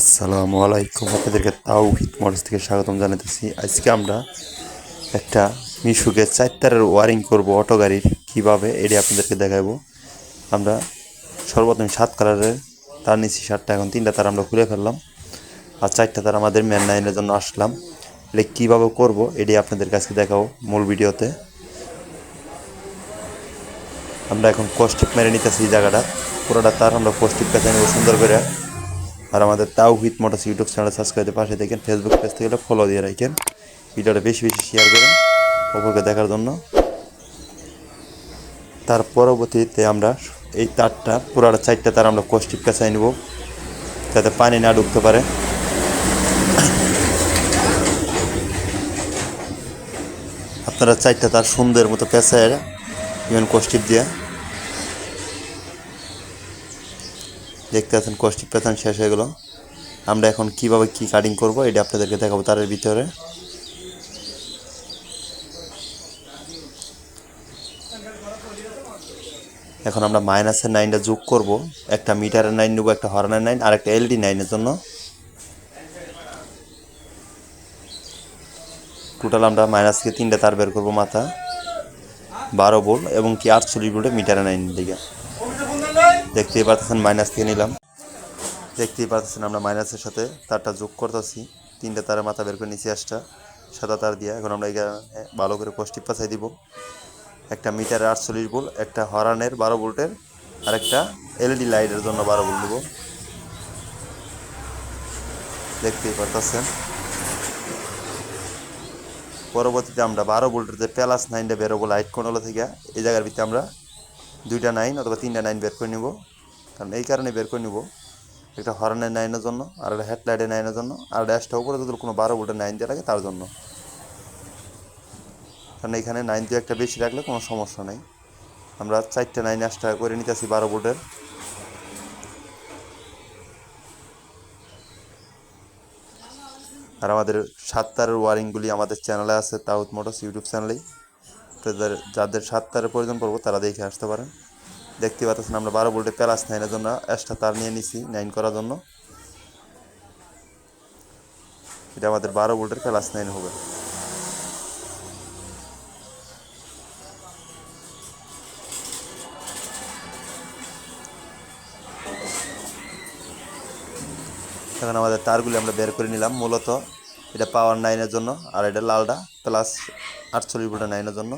আসসালামু আলাইকুম। আপনাদেরকে তাও তাওহিদ মডেল থেকে স্বাগতম জানাতেছি আজকে আমরা একটা মিশুকে চারটারের ওয়ারিং করব অটো গাড়ির। কীভাবে? এটি আপনাদেরকে দেখাবো আমরা সর্বপ্রথম সাত কালারের তার নিচ্ছি, সাতটা। এখন তিনটা তার আমরা খুলে ফেললাম। আর চারটা তার আমাদের ম্যান নাইনের জন্য আসলাম। এটা কীভাবে করব? এটি আপনাদের কাছে দেখাবো মূল ভিডিওতে। আমরা এখন কস্টিপ মেরে নিতেছি এই জায়গাটা। পুরোটা তার আমরা কস্টিপ কাছে নেব সুন্দর করে। আর আমাদের তাও Hit Motors YouTube channel subscribe পাশে দেখেন ফেসবুক পেজ থেকে ফলো দিয়ে রাখেন। ভিডিওটা বেশি বেশি শেয়ার করেন, অপরকে দেখার জন্য। তার পরবর্তীতে আমরা এই তারটা, পুরোটা চারটা তার আমরা কষ্টিপ কাছাই নেব, যাতে পানি না ঢুকতে পারে। আপনারা চারটা তার সুন্দর মতো পেঁচায় ইভেন কষ্টিপ দিয়ে দেখতে পাচ্ছেন কষ্টিপ পেঁচান শেষ হয়ে গেলো। আমরা এখন কীভাবে কি কাটিং করব, এটা আপনাদেরকে দেখাবো তারের ভিতরে। এখন আমরা মাইনাসের নাইনটা যোগ করব, একটা মিটারের নাইন নেব, একটা হর্নের নাইন, আর একটা এলডি নাইনের জন্য। টোটাল আমরা মাইনাসকে তিনটা তার বের করব মাথা, বারো বোল্ট এবং কি আটচল্লিশ বোল্টে মিটারের নাইন দিকে। দেখতেই পাচ্ছেন মাইনাস থেকে নিলাম। দেখতেই পারতেছেন আমরা মাইনাসের সাথে তারটা যোগ করতেছি। তিনটা তারের মাথা বের করে নিচে আসটা সাদা তার দিয়ে। এখন আমরা এখানে ভালো করে কষ্টি পাচাই দিব। একটা মিটারের আটচল্লিশ ভোল্ট একটা হরানের বারো ভোল্টের আর একটা এলইডি লাইটের জন্য বারো ভোল্ট দিব। দেখতেই পারতেছেন। পরবর্তীতে আমরা বারো ভোল্টের যে প্যালাস নাইনটা বেরোবো লাইট কন্ট্রোল থেকে, এই জায়গার ভিতরে আমরা দুইটা নাইন অথবা তিনটা নাইন বের করে নিব। কারণ এই কারণে বের করে নিব। একটা হর্নের নাইনের জন্য, আর একটা হেডলাইটের নাইনের জন্য, আর ড্যাশটা উপরে যদি কোনো বারো ভোল্টের নাইন দিয়ে লাগে তার জন্য। কারণ এখানে নাইন দিয়ে একটা বেশি রাখলে কোনো সমস্যা নেই। আমরা চারটে নাইন আসটা করে নিতে নিতেছি বারো ভোল্টের। আর আমাদের সাত তারের ওয়ারিংগুলি আমাদের চ্যানেলে আছে তাউথ মোটরস ইউটিউব চ্যানেলেই তাদের যাদের সাত তারের প্রয়োজন পড়ব তারা দেখে আসতে পারেন। দেখতে পাচ্ছেন আমরা বারো ভোল্টে প্যালাস নাইনের জন্য এক্সট্রা তার নিয়ে নিছি নাইন করার জন্য। এটা আমাদের বারো ভোল্টের প্যালাস নাইন হবে। এখন আমাদের তারগুলি আমরা বের করে নিলাম, মূলত এটা পাওয়ার নাইনের জন্য, আর এটা লালটা প্লাস আটচল্লিশ ভোল্টের নাইনের জন্য।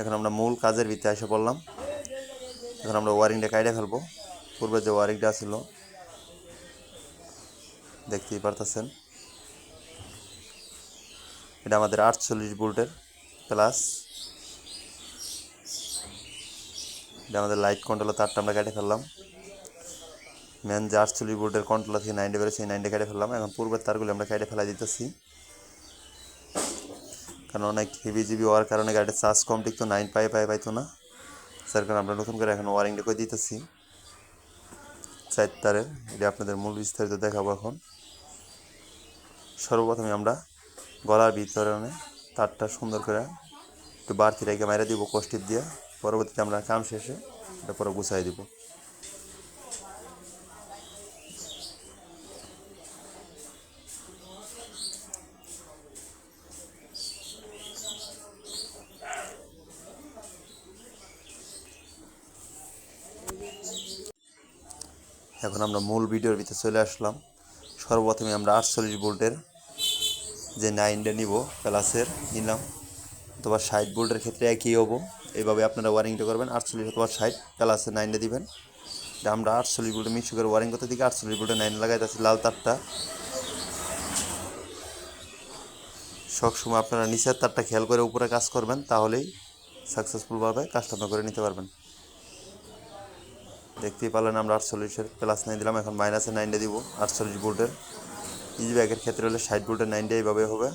এখন আমরা মূল কাজের ভিতরে এসে পড়লাম। এখন আমরা ওয়ারিংটা কাইডে ফেলব। পূর্বে যে ওয়ারিংটা ছিল, দেখতেই পারতেছেন। এটা আমাদের আটচল্লিশ ভোল্টের প্লাস। এটা আমাদের লাইট কন্ট্রোলের তারটা আমরা কেটে ফেললাম। মেন যে আটচল্লিশ ভোল্টের কন্ট্রোলার থেকে নাইনটে বেরোচ্ছে সেই নাইনটে কেটে ফেললাম। এখন পূর্বের তারগুলি আমরা কেটে ফেলা দিতেছি। কারণ অনেক হেভি জিবি হওয়ার কারণে গাড়ির চার্জ কম টিকতো নাইন পাই পাই পাইতো না। স্যার কারণে আমরা নতুন করে এখন ওয়ারিংটা করে দিতেছি। চার তারের, এটা আপনাদের মূল বিস্তারিত দেখাবো এখন। সর্বপ্রথমে আমরা গলার বিতরণে তারটা সুন্দর করে একটু বাড়তি রেখে মাইরে দিব কষ্টিপ দিয়ে। পরবর্তীতে আমরা কাম শেষে এটা পরে গুছাই দিব। এখন আমরা মূল ভিডিওর ভিতরে চলে আসলাম। সর্বপ্রথমে আমরা আটচল্লিশ ভোল্টের যে নাইনটা নিব, প্লাসের নিলাম। অথবা ষাট ভোল্টের ক্ষেত্রে একই হব। এইভাবে আপনারা ওয়ারিংটা করবেন, আটচল্লিশ অথবা ষাট প্লাসের নাইনটা দিবেন। আমরা আটচল্লিশ ভোল্টে করে ওয়ারিং করতে দিকে আটচল্লিশ ভোল্টের নাইন লাগাইতেছি লাল তারটা। সবসময় আপনারা নিচের তারটা খেয়াল করে উপরে কাজ করবেন, তাহলেই সাকসেসফুলভাবে কাজটা করে নিতে পারবেন। দেখতেই পারলেন আমরা আটচল্লিশের প্লাস নাইন দিলাম, এখন মাইনাসে নাইনটা দিব, আটচল্লিশ ভোল্টের। ইজি ব্যাগের ক্ষেত্রে হলে ষাট ভোল্টের নাইনটা এইভাবে হবে।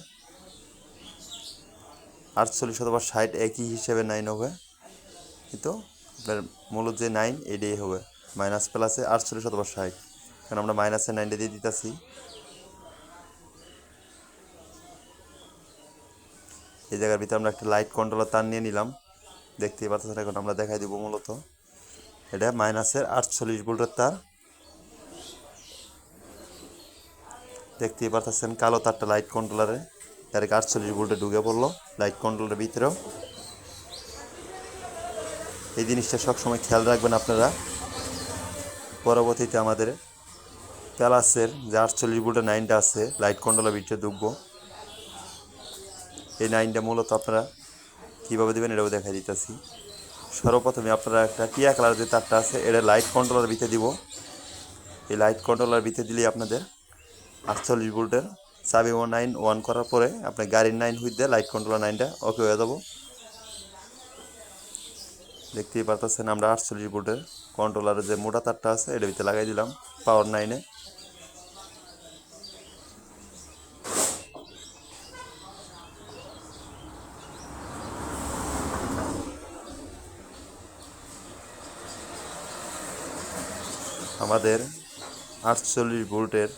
আটচল্লিশ অথবা ষাট একই হিসেবে নাইন হবে। কিন্তু আপনার মূলত যে নাইন এটাই হবে। মাইনাস প্লাসে আটচল্লিশ অথবা ষাট। কারণ আমরা মাইনাসে নাইনটা দিয়ে দিতেছি। এই জায়গার ভিতরে আমরা একটা লাইট কন্ট্রোলার তার নিয়ে নিলাম। দেখতেই পাচ্ছেন, এখন আমরা দেখাই দিব মূলত। এটা মাইনাসের আটচল্লিশ ভোল্টের তার। দেখতেই পারতেছেন কালো তারটা লাইট কন্ট্রোলারে ডাইরেক্ট আটচল্লিশ ভোল্টে ঢুকে পড়ল লাইট কন্ট্রোলের ভিতরেও। এই জিনিসটা সবসময় খেয়াল রাখবেন আপনারা। পরবর্তীতে আমাদের প্যালাসের যে আটচল্লিশ ভোল্টের নাইনটা আছে লাইট কন্ট্রোলের ভিতরে ঢুকবো। এই নাইনটা মূলত আপনারা কীভাবে দেবেন এটাও দেখা দিতেছি। সর্বপ্রথমে আপনারা একটা টিয়া কালার যে তারটা আছে এটা লাইট কন্ট্রোলার ভিতরে দিব। এই লাইট কন্ট্রোলার ভিতরে দিলেই আপনাদের আটচল্লিশ ভোল্টের চাবি ওয়ান নাইন ওয়ান করার পরে আপনার গাড়ির নাইন হুইথ দিয়ে লাইট কন্ট্রোলার নাইনটা ওকে হয়ে যাব। দেখতেই পারতেছেন আমরা আটচল্লিশ ভোল্টের কন্ট্রোলারের যে মোটা তারটা আছে এটার ভিতরে লাগাই দিলাম পাওয়ার নাইনে আমাদের আটচল্লিশ ভোল্টের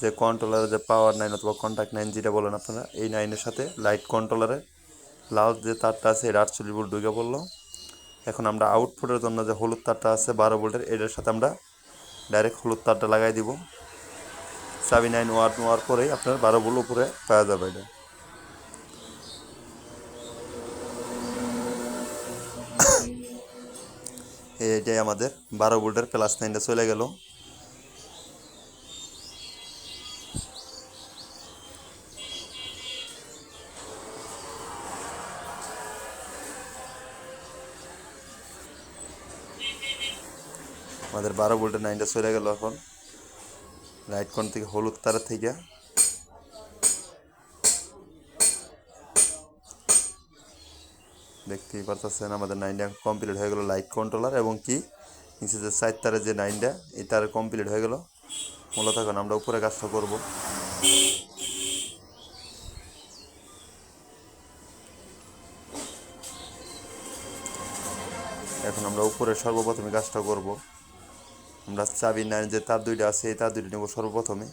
যে কন্ট্রোলারের যে পাওয়ার নাইন অথবা কন্ট্যাক্ট নাইন যেটা বলেন আপনারা, এই নাইনের সাথে লাইট কন্ট্রোলারে লাল যে তারটা আছে, এটা আটচল্লিশ ভোল্ট ঢুকে পড়ল। এখন আমরা আউটপুটের জন্য যে হলুদ তারটা আছে বারো ভোল্টের, এটার সাথে আমরা ডাইরেক্ট হলুদ তারটা লাগাই দিব। সাবি নাইন ওয়ার ওয়ার পরেই আপনার বারো ভোল্ট উপরে পাওয়া যাবে এটা। এইটাই আমাদের বারো ভোল্টের প্লাস নাইনটা চলে গেল। আমাদের বারো ভোল্টের নাইনটা চলে গেল এখন। লাইট কোন থেকে হলুদ তার থেকে। দেখতেই পারতেছেন, আমাদের নাইনটা কমপ্লিট হয়ে গেলো লাইট কন্ট্রোলার এবং কি? নিচে যে সাইড তারের যে নাইনটা, এই তার কমপ্লিট হয়ে গেল। মূলত এখন আমরা উপরে কাজটা করব। এখন আমরা উপরে সর্বপ্রথমে কাজটা করব। আমরা চাবি নাইন যে তার দুইটা আছে, এই তার দুইটা নেব সর্বপ্রথমে।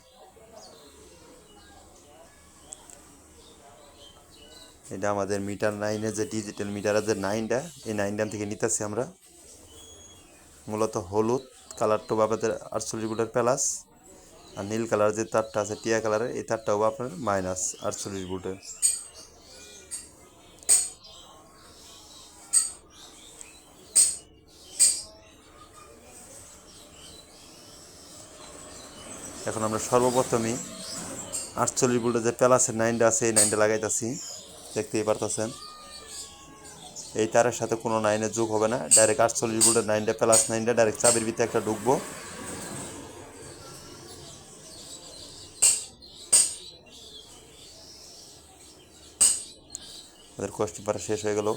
এটা আমাদের মিটার নাইনের যে ডিজিটাল মিটারের যে নাইনটা এই নাইনটা থেকে নিতেছি আমরা। মূলত হলুদ কালারটা হবে আপনাদের আটচল্লিশ ভোল্টের প্লাস, আর নীল কালার যে তারটা আছে, টিয়া কালারের এই তারটা হবে আপনার মাইনাস আটচল্লিশ ভোল্টের। এখন আমরা সর্বপ্রথমই আটচল্লিশ ভোল্টের যে প্লাসের নাইনটা আছে, এই নাইনটা লাগাইতেছি। দেখতেই পারতেছেন। এই তারের সাথে কোনো নাইনের যোগ হবে না। ডাইরেক্ট আটচল্লিশ ভোল্টের নাইনটা প্লাস নাইনটা ডাইরেক্ট চাবির ভিতরে একটা ঢুকবো। আমাদের কষ্টি পারা শেষ হয়ে গেল।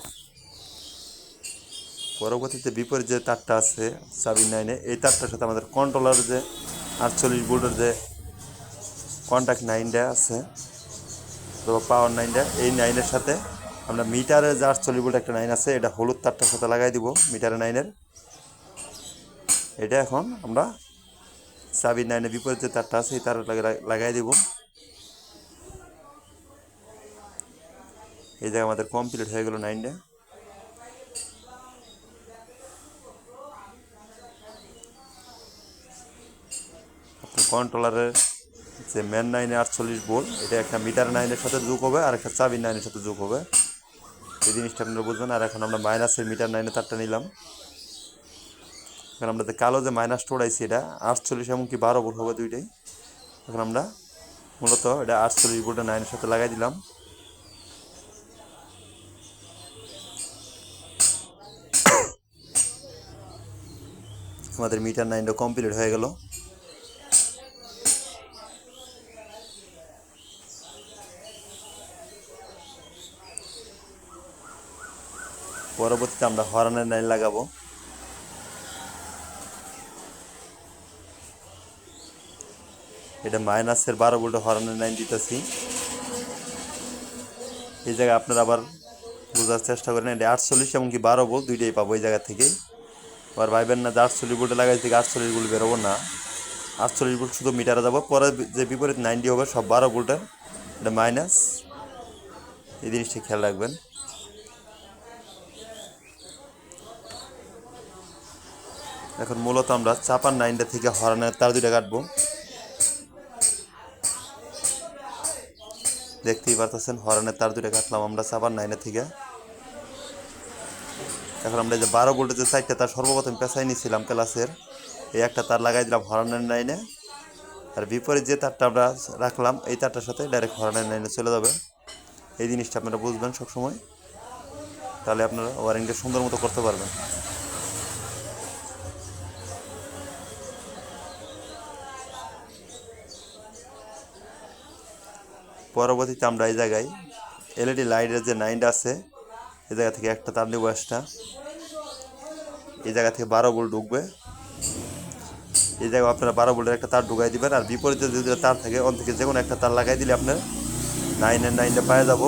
পরবর্তীতে বিপরীত যে তারটা আছে চাবি নাইনে এই তারটার সাথে আমাদের কন্ট্রোলার যে আটচল্লিশ ভোল্টের যে কন্ট্যাক্ট নাইনটা আছে অথবা পাওয়ার নাইনটা এই নাইনের সাথে আমরা মিটারে যে আটচল্লিশ ভোল্ট একটা নাইন আছে, এটা হলুদ তারটার সাথে লাগাই দিব মিটারে নাইনের এটা এখন আমরা চাবি নাইনের বিপরীত যে তারটা আছে, এই তার লাগাই দিব। এই জায়গায় আমাদের কমপ্লিট হয়ে গেল নাইনটা কন্ট্রোলারের যে ম্যান নাইনে আটচল্লিশ বোল্ট। এটা একটা মিটার নাইনের সাথে যোগ হবে, আর একটা চাবি নাইনের সাথে যোগ হবে। এই জিনিসটা আপনারা বুঝবেন। আর এখন আমরা মাইনাসের মিটার নাইনে তারটা নিলাম। এখন আমরা যে কালো যে মাইনাসটা উড়াইছি এটা আটচল্লিশ এমনকি বারো বোল্ট হবে দুইটাই। এখন আমরা মূলত এটা আটচল্লিশ বোল্টের নাইনের সাথে লাগাই দিলাম। আমাদের মিটার নাইনটা কমপ্লিট হয়ে গেল। পরবর্তীতে আমরা হরানের লাইন লাগাবো। এটা মাইনাসের বারো ভোল্টে হরানের লাইন দিতেছি। এই জায়গায় আপনারা আবার বোঝার চেষ্টা করেন, এটা আটচল্লিশ এমনকি বারো ভোল্ট দুইটাই পাবো এই জায়গা থেকেই আবার ভাইবেন না যে আটচল্লিশ ভোল্টে লাগাই থেকে আটচল্লিশ ভোল্ট বেরোবো না। আটচল্লিশ ভোল্ট শুধু মিটারে যাব, পরে যে বিপরীত নাইনটি হবে সব বারো ভোল্টের, এটা মাইনাস। এই জিনিসটা খেয়াল রাখবেন। এখন মূলত আমরা চাপার নাইনটা থেকে হরানের তার দুইটা কাটবো। দেখতেই পারতেছেন হরানের তার দুটো কাটলাম আমরা সাবান নাইনের থেকে। এখন আমরা যে বারো ভোল্টের যে সাইডটা, তার সর্বপ্রথম পেঁচাই নিয়েছিলাম ক্লাসের। এই একটা তার লাগাই দিলাম হরানের লাইনে আর বিপরীত যে তারটা আমরা রাখলাম, এই তারটার সাথে ডাইরেক্ট হরানের লাইনে চলে যাবে। এই জিনিসটা আপনারা বুঝবেন সবসময়। তাহলে আপনারা ওয়ারিংটা সুন্দর মতো করতে পারবেন। পরবর্তীতে আমরা এই জায়গায় এলইডি লাইটের যে নাইনটা আছে, এই জায়গা থেকে একটা তার নেব একটা এই জায়গা থেকে বারো বোল্ট ঢুকবে। এই জায়গায় আপনারা বারো বোল্টের একটা তার ঢুকাই দেবেন, আর বিপরীতে যদি তার থাকে অন থেকে যে কোনো একটা তার লাগাই দিলে আপনার নাইনের নাইনটা পায়ে যাব।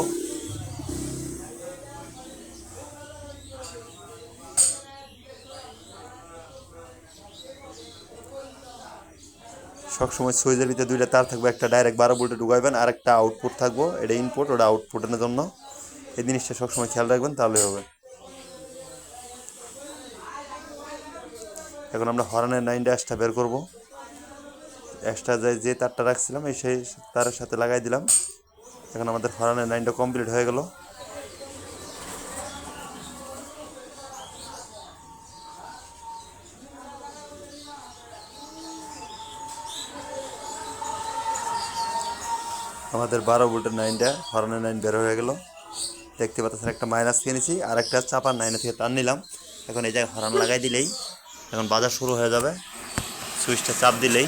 সবসময় সুইচের ভিতরে দুইটা তার থাকবে, একটা ডাইরেক্ট বারো ভোল্টে ঢুকাইবেন আর একটা আউটপুট থাকব। এটা ইনপুট ওটা আউটপুটের জন্য। এই জিনিসটা সবসময় খেয়াল রাখবেন তাহলে হবে। এখন আমরা হরানের নাইনটা এক্সট্রা বের করব। এক্সট্রা যে যে তারটা রাখছিলাম, এই সেই তারের সাথে লাগাই দিলাম। এখন আমাদের হরানের নাইনটা কমপ্লিট হয়ে গেল। আমাদের বারো ভোল্টের নাইনটা, হরনের নাইন বের হয়ে গেল। দেখতে পাচ্ছেন, একটা মাইনাস থেকে নিয়েছি আর একটা চাপার নাইনে থেকে টান নিলাম। এখন এই জায়গায় হরান লাগাই দিলেই, এখন বাজার শুরু হয়ে যাবে। সুইচটা চাপ দিলেই।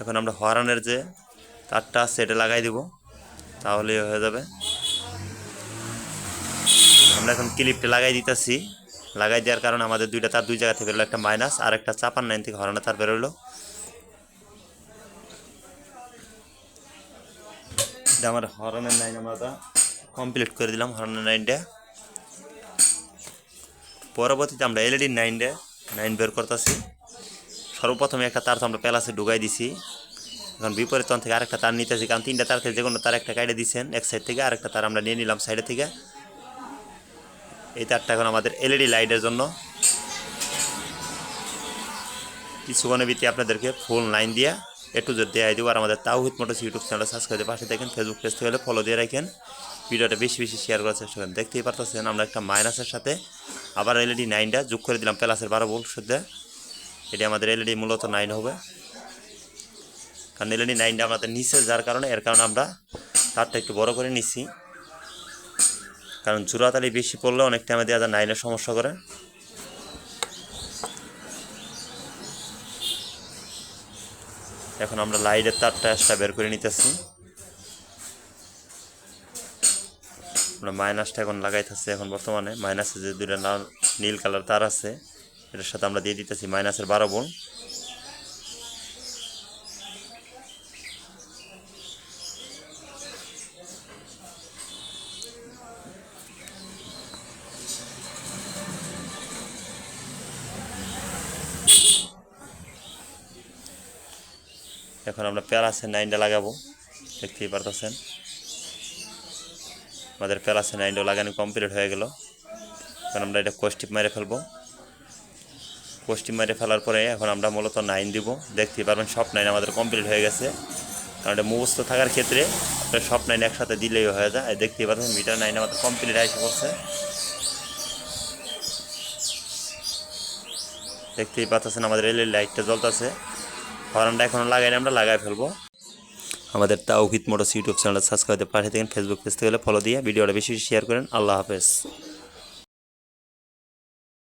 এখন আমরা হরানের যে তারটা সেটে লাগাই দিব তাহলে হয়ে যাবে। আমরা এখন ক্লিপটা লাগাই দিতেছি। লাগাই দেওয়ার কারণে আমাদের দুইটা তার দুই জায়গা থেকে বেরোলো একটা মাইনাস আর একটা চাপার নাইন থেকে হরানো তার বেরোলো। আমার হরনের নাইন আমরা কমপ্লিট করে দিলাম হরনের নাইনটা পরবর্তীতে আমরা এলইডি নাইনটা নাইন বের করতেছি। সর্বপ্রথমে একটা তার তো আমরা প্যালাসে ঢুকাই দিছি। এখন বিপরীত থেকে আরেকটা তার নিতেছি, কারণ তিনটা তার থেকে যে কোনো তার একটা কাইটে দিচ্ছেন এক সাইড থেকে আরেকটা তার আমরা নিয়ে নিলাম সাইডে থেকে। এই তারটা এখন আমাদের এলইডি লাইটের জন্য। কিছুক্ষণের ভিতরে আপনাদেরকে ফুল লাইন দিয়া একটু জোর দেওয়া দিব। আর আমাদের তাওহিদ মোটরস ইউটিউব চ্যানেল সাবস্ক্রাইব করে পাশে দেখেন ফেসবুক পেজ থেকে ফলো দিয়ে রাখেন। ভিডিওটা বেশি বেশি শেয়ার করার চেষ্টা করেন। দেখতেই পারতেছেন আমরা একটা মাইনাসের সাথে আবার এলইডি নাইনটা যোগ করে দিলাম প্লাসের বারো ভোল্ট সুদ্ধে এটি আমাদের এলইডি মূলত নাইন হবে। কারণ এলইডি নাইনটা আমাদের নিচে, যার কারণে, এর কারণে আমরা তারটা একটু বড় করে নিচ্ছি। কারণ জোড়াতালি বেশি পড়লে অনেক টাইমে দেওয়া যায় নাইনের সমস্যা করে। এখন আমরা লাইটের তারটা এক্সট্রা বের করে নিতেছি। আমরা মাইনাসটা এখন লাগাইতেছি এখন বর্তমানে। মাইনাসে যে দুইটা লাল নীল কালার তার আছে, এটার সাথে আমরা দিয়ে দিতেছি মাইনাসের বারো বোন এখন আমরা প্যারাসের নাইনটা লাগাবো। দেখতেই পারতেছেন। আমাদের প্যারাসের নাইনটা লাগানো কমপ্লিট হয়ে গেল। এখন আমরা এটা কোস্টিপ মেরে ফেলব। কোস্টিপ মেরে ফেলার পরে এখন আমরা মূলত নাইন দিব। দেখতেই পারবেন, সব নাইন আমাদের কমপ্লিট হয়ে গেছে। কারণ এটা মুখস্থ থাকার ক্ষেত্রে সব নাইন একসাথে দিলেই হয়ে যায়। দেখতেই পারবেন মিটার নাইন আমাদের কমপ্লিট এসে পড়ছে। দেখতেই পাচ্ছেন আমাদের রেলের লাইটটা জ্বলতেছে। হর্নটা এখনও লাগাই আমরা লাগাই ফেলব। আমাদের তাওহিদ মোটরস ইউটিউব চ্যানেলটা সাবস্ক্রাইব করতে পাঠিয়ে থাকেন। ফেসবুক পেজ থেকে ফলো দিয়ে ভিডিওটা বেশি বেশি শেয়ার করেন। আল্লাহ হাফেজ।